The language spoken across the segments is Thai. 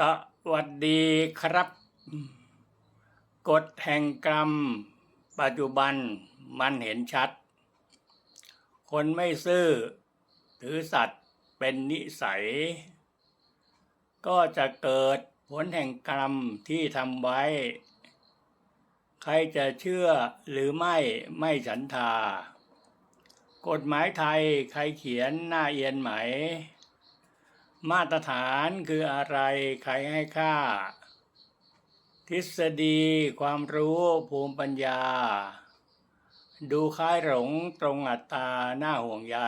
สวัสดีครับ กฎแห่งกรรม ปัจจุบันมันเห็นชัด คนไม่ซื่อ ถือสัตว์เป็นนิสัย ก็จะเกิดผลแห่งกรรมที่ทำไว้ ใครจะเชื่อหรือไม่ไม่ฉันทา กฎหมายไทยใครเขียนหน้าเอียนไหม มาตรฐานคืออะไรใครให้ค่า ทฤษฎี ความรู้ภูมิปัญญา ดูคล้ายหลงตรงอัตตาหน้าห่วงใย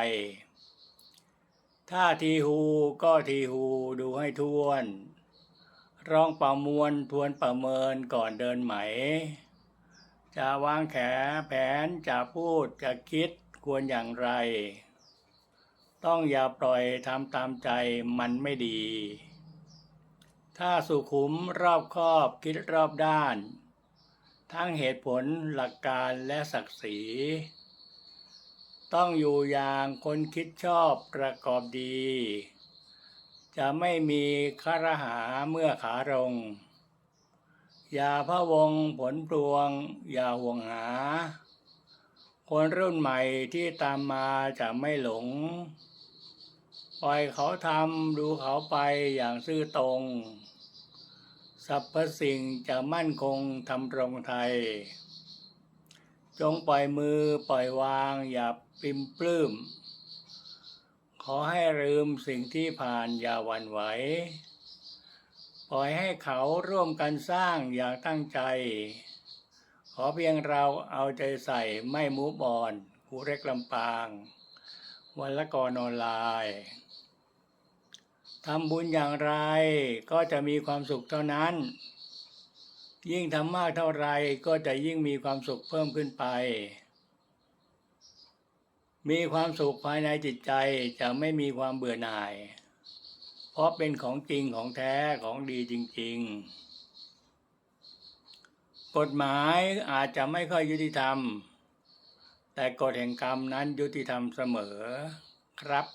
ถ้าทีฮูก็ทีฮูดูให้ทวนร้องประมวลทวนประเมินก่อนเดินไหม จะวางแขนแผนจะพูดจะคิดควรอย่างไร ต้องอย่าปล่อยทำตามใจมันไม่ดี ถ้าสุขุมรอบคอบคิดรอบด้าน ทั้งเหตุผลหลักการและศักดิ์ศรี ต้องอยู่อย่างคนคิดชอบประกอบดี จะไม่มีคารหาเมื่อขาลงอย่าพะวงผลปลวง อย่าห่วงหา คนรุ่นใหม่ที่ตามมาจะไม่หลง ปล่อยเขาทำดูเขาไปอย่างซื่อตรงสรรพสิ่งจะมั่นคงทำรงไทย จงปล่อยมือปล่อยวางอย่าปิมปลื้ม ขอให้ลืมสิ่งที่ผ่านอย่าหวั่นไหว ปล่อยให้เขาร่วมกันสร้างอย่างตั้งใจ ขอเพียงเราเอาใจใส่ไม่มูบอนครูเล็กลำปาง วันละกรออนไลน์ ทำบุญอย่างไร ก็จะมีความสุขเท่านั้น ยิ่งทำมากเท่าไรก็จะยิ่งมีความสุขเพิ่มขึ้นไป มีความสุขภายในจิตใจจะไม่มีความเบื่อหน่าย เพราะเป็นของจริงของแท้ของดีจริง ๆ กฎหมายอาจจะไม่ค่อยยุติธรรม แต่กฎแห่งกรรมนั้นยุติธรรมเสมอครับ